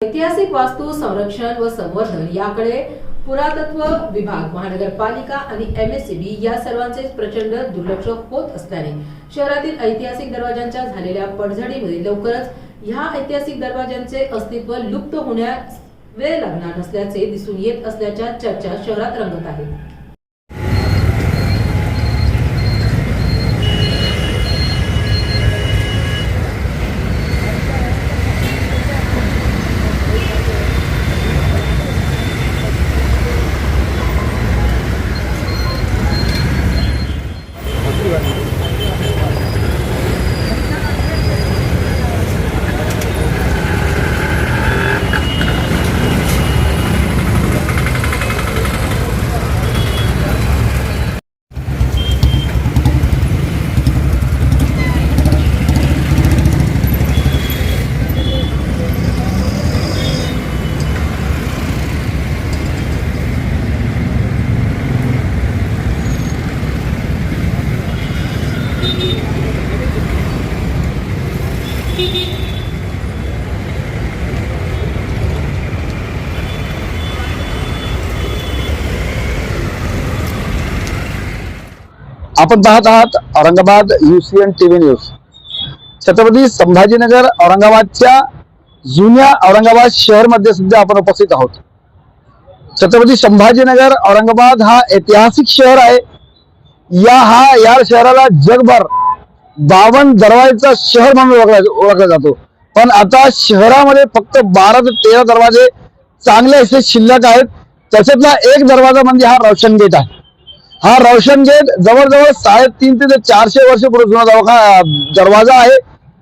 ऐतिहासिक वास्तू संरक्षण व संवर्धन याकडे पुरातत्व विभाग महानगरपालिका आणि एमएससीबी या सर्वांचे प्रचंड दुर्लक्ष होत असल्याने शहरातील ऐतिहासिक दरवाजांच्या झालेल्या पडझडीमध्ये लवकरच ह्या ऐतिहासिक दरवाजांचे अस्तित्व लुप्त होण्यास वेळ लागणार नसल्याचे दिसून येत असल्याच्या चर्चा शहरात रंगत आहेत आपण पाहत आहात Aurangabad UCN TV news Chhatrapati Sambhajinagar औरंगाबादच्या जुन्या औरंगाबाद शहरमध्ये सुद्धा आपण उपस्थित आहोत. छत्रपती संभाजीनगर औरंगाबाद हा ऐतिहासिक शहर आहे. या हा या शहराला जगभर बावन दरवाजेचा शहर म्हणून ओळखला ओळखला जातो. पण आता शहरामध्ये फक्त बारा ते तेरा दरवाजे चांगले असे शिल्लक आहेत. त्याच्यातला एक दरवाजा म्हणजे हा रोशन गेट आहे. हा रोशन गेट जवळजवळ साडेतीन ते चारशे वर्ष पूर्वी जुना दवाखा दरवाजा आहे.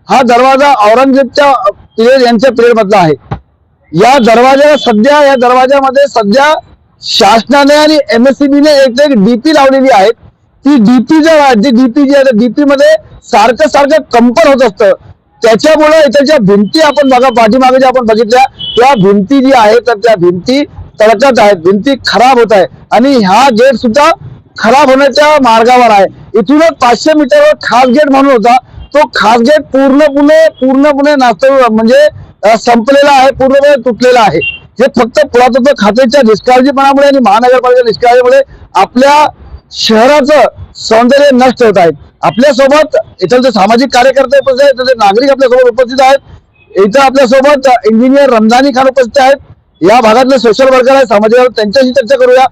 हा दरवाजा औरंगजेबच्या पिरियड यांच्या पिरियड मधला आहे. या दरवाजाला सध्या या दरवाजामध्ये सध्या शासनाने आणि एमएससीबीने एक एक डीपी लावलेली आहे ती डीपी जर जी डीपी जी आहे डीपी मध्ये सारखं सारखं कंपन होत असतं. त्याच्यामुळे त्याच्या भिंती आपण बघा पाठीमागे ज्या आपण बघितल्या त्या भिंती जी आहेत तर त्या भिंती तडकत आहेत. भिंती खराब होत आहे. आणि हा गेट सुद्धा खराब होण्याच्या मार्गावर आहे. इथूनच पाचशे मीटरवर खास गेट म्हणून होता. तो खास गेट पूर्णपणे पूर्णपणे नास्त म्हणजे संपलेला आहे पूर्णपणे तुटलेला आहे. हे फक्त पुरातत्व खात्याच्या निष्काळजीपणामुळे आणि महानगरपालिका निष्काळजीमुळे आपल्या शहराचं सौंदर्य नष्ट होत आहेत आपल्यासोबत इथलचे सामाजिक कार्यकर्ते उपस्थित आहेत इथले नागरिक आपल्यासोबत उपस्थित आहेत इथं आपल्यासोबत इंजिनियर रमजानी खान उपस्थित आहेत. या भागातले सोशल वर्कर आहेत सामाजिक त्यांच्याशी चर्चा करूया.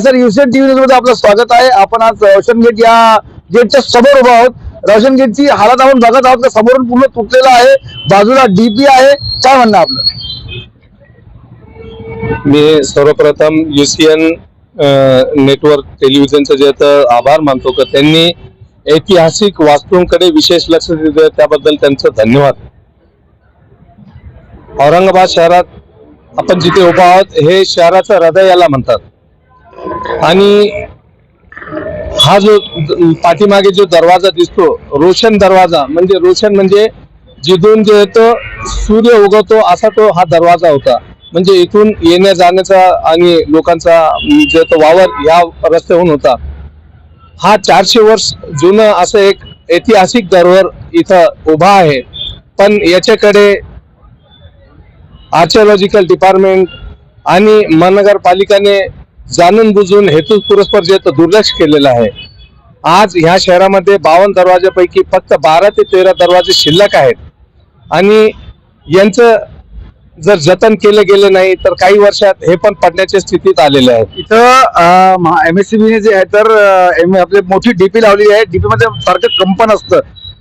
सर युसेन टीव्ही मध्ये आपलं स्वागत आहे. आपण आज रोशन गेट या गेटच्या समोर उभा आहोत. रोशन गेटची हालत आपण बघत आहोत. का समोरून पूर्ण तुटलेला आहे. बाजूला डीपी आहे. काय म्हणणं आपलं? मी सर्वप्रथम युसीएन नेटवर्क टेलिव्हिजनचं जे तर आभार मानतो का त्यांनी ऐतिहासिक वास्तूंकडे विशेष लक्ष दिलं त्याबद्दल त्यांचं धन्यवाद. औरंगाबाद शहरात आपण जिथे उभा आहोत हे शहराचं हृदय याला म्हणतात. आणि हा जो पाठीमागे जो दरवाजा दिसतो रोशन दरवाजा म्हणजे रोशन म्हणजे जिथून जे येतो सूर्य उगवतो असा तो हा दरवाजा होता. म्हणजे इथून येण्या जाण्याचा आणि लोकांचा म्हणजे जे तो वावर या रस्त्याहून होता हा चारशे वर्ष जुनं असं एक ऐतिहासिक दरवर इथं उभा आहे. पण याच्याकडे आर्किओलॉजिकल डिपार्टमेंट आणि महानगरपालिकाने जाणून बुजून हेतू पुरस्पर जे दुर्लक्ष केलेलं आहे. आज ह्या शहरामध्ये बावन्न दरवाजापैकी फक्त बारा ते तेरा दरवाजे शिल्लक आहेत. आणि यांचं जर जतन केलं गेलं नाही तर काही वर्षात हे पण पडण्याच्या स्थितीत आलेले आहेत इथं एमएससीबी ने जे आहे तर आपली मोठी डीपी लावलेली आहे. डीपी मध्ये सारखं कंपन असतं.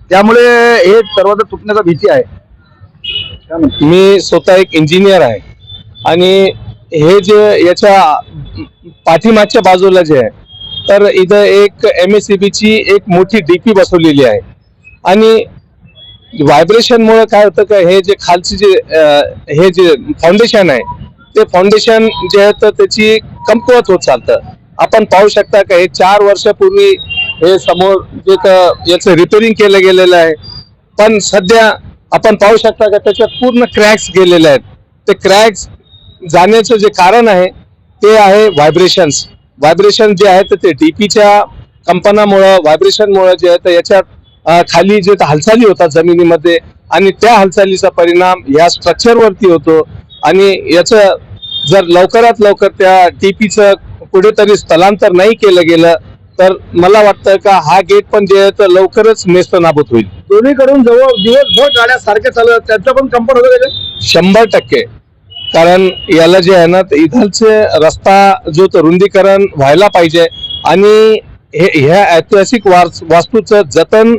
त्यामुळे हे दरवाजा तुटण्याचा भीती आहे? मी स्वतः एक इंजिनियर आहे. आणि हे जे याच्या पाठीमागच्या बाजूला जे आहे तर इथं एक एम एस ची एक मोठी डीपी बसवलेली आहे. आणि व्हायब्रेशन मुळे काय होतं का हे जे खालचे जे हे जे फाउंडेशन आहे ते फाउंडेशन जे आहे तर त्याची कमकुवत होत चालतं. आपण पाहू शकता का हे चार वर्षापूर्वी हे समोर जे याचं रिपेरिंग केलं गेलेलं आहे. पण सध्या आपण पाहू शकता का त्याच्यात पूर्ण क्रॅक्स गेलेले आहेत. ते क्रॅक्स जाण्याचं जे कारण आहे ते आहे व्हायब्रेशन्स व्हायब्रेशन जे आहे तर ते डीपीच्या कंपनामुळं व्हायब्रेशनमुळं जे आहे तर याच्यात खाली जे हालचाली होतात जमिनीमध्ये आणि त्या हालचालीचा परिणाम या स्ट्रक्चरवरती होतो. आणि याचं जर लवकरात लवकर त्या टीपीचं कुठेतरी स्थलांतर नाही केलं गेलं तर मला वाटतं का हा गेट पण जे आहे तर लवकरच नेस्तनाबूत होईल. दोन्हीकडून जवळ दिवसभर गाड्या सारख्या चालत त्यांचं पण कंपन होतं शंभर टक्के. कारण याला जे आहे ना ते इथलचे रस्ता जो तो रुंदीकरण व्हायला पाहिजे आणि हे ह्या ऐतिहासिक वास्तूचं जतन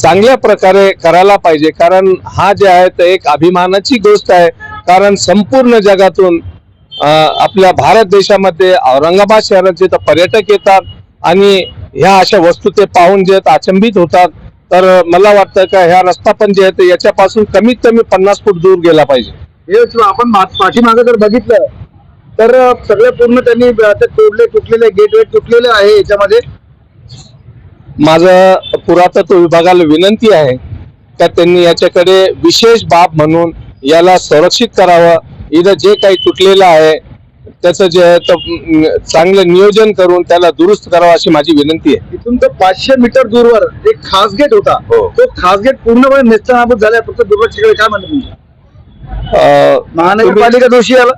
चांगल्या प्रकारे करायला पाहिजे. कारण हा जे आहे ते एक अभिमानाची गोष्ट आहे. कारण संपूर्ण जगातून आपल्या भारत देशामध्ये औरंगाबाद शहराचे तर पर्यटक येतात आणि ह्या अशा वस्तू ते पाहून जे आहेत अचंबित होतात तर मला वाटतं का ह्या रस्ता पण जे आहे ते याच्यापासून कमीत कमी पन्नास फूट दूर गेला पाहिजे. हे आपण मा- पाठीमागे जर बघितलं तर सगळे पूर्ण त्यांनी तोडले तुटलेले गेट वेट तुटलेले आहे याच्यामध्ये. माझं पुरातत्व विभागाला विनंती आहे का त्यांनी याच्याकडे विशेष बाब म्हणून याला संरक्षित करावं. इथं जे काही तुटलेलं आहे त्याचं जे चांगलं नियोजन करून त्याला दुरुस्त करावं अशी माझी विनंती आहे. इथून तर पाचशे मीटर दूरवर एक खास गेट होता. हो. तो खास गेट पूर्णपणे नेस्तनाबूत झालाय. फक्त दुर्लक्षकडे काय अं, महानगरपालिका दोषी आला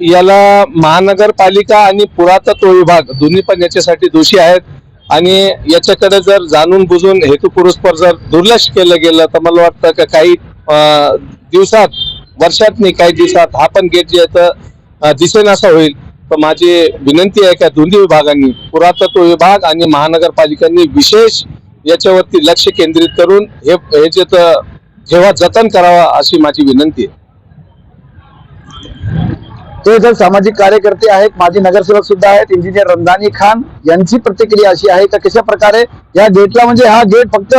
याला महानगरपालिका आणि पुरातत्व विभाग दोन्ही पण याच्यासाठी दोषी आहेत. आणि याच्याकडे जर जाणून बुजून हेतुपुरस्पर जर दुर्लक्ष केलं गेलं तर मला वाटतं का काही दिवसात वर्षात नाही काही दिवसात हा पण गेट जे आहे तर दिसेनासा होईल. तर माझी विनंती आहे का दोन्ही विभागांनी पुरातत्व विभाग आणि महानगरपालिकांनी विशेष याच्यावरती लक्ष केंद्रित करून हे हे जे तर जेव्हा जतन करावा अशी माझी विनंती आहे. ते जर सामाजिक कार्यकर्ते आहेत माजी नगरसेवक सुद्धा आहेत इंजिनियर रमजानी खान यांची प्रतिक्रिया अशी आहे. तर कशा प्रकारे या गेटला म्हणजे हा गेट फक्त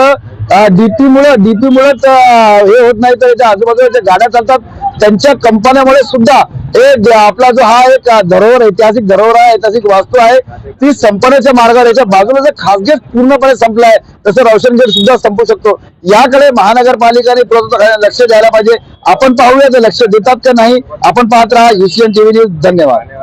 डीपी मुळे डीपी मुळेच हे होत नाही तर याच्या आजूबाजूला ज्या गाड्या चालतात त्यांच्या कंपन्यामुळे सुद्धा हे आपला जो हा एक धरोहर ऐतिहासिक धरोहर आहे ऐतिहासिक वास्तू आहे ती संपण्याच्या मार्गावर याच्या बाजूला जर खासगीच पूर्णपणे संपला आहे तसं रोशनगिर सुद्धा संपू शकतो. याकडे महानगरपालिका आणि लक्ष द्यायला पाहिजे. आपण पाहूया ते लक्ष देतात का नाही. आपण पाहत राहा एशियन टीव्ही न्यूज धन्यवाद.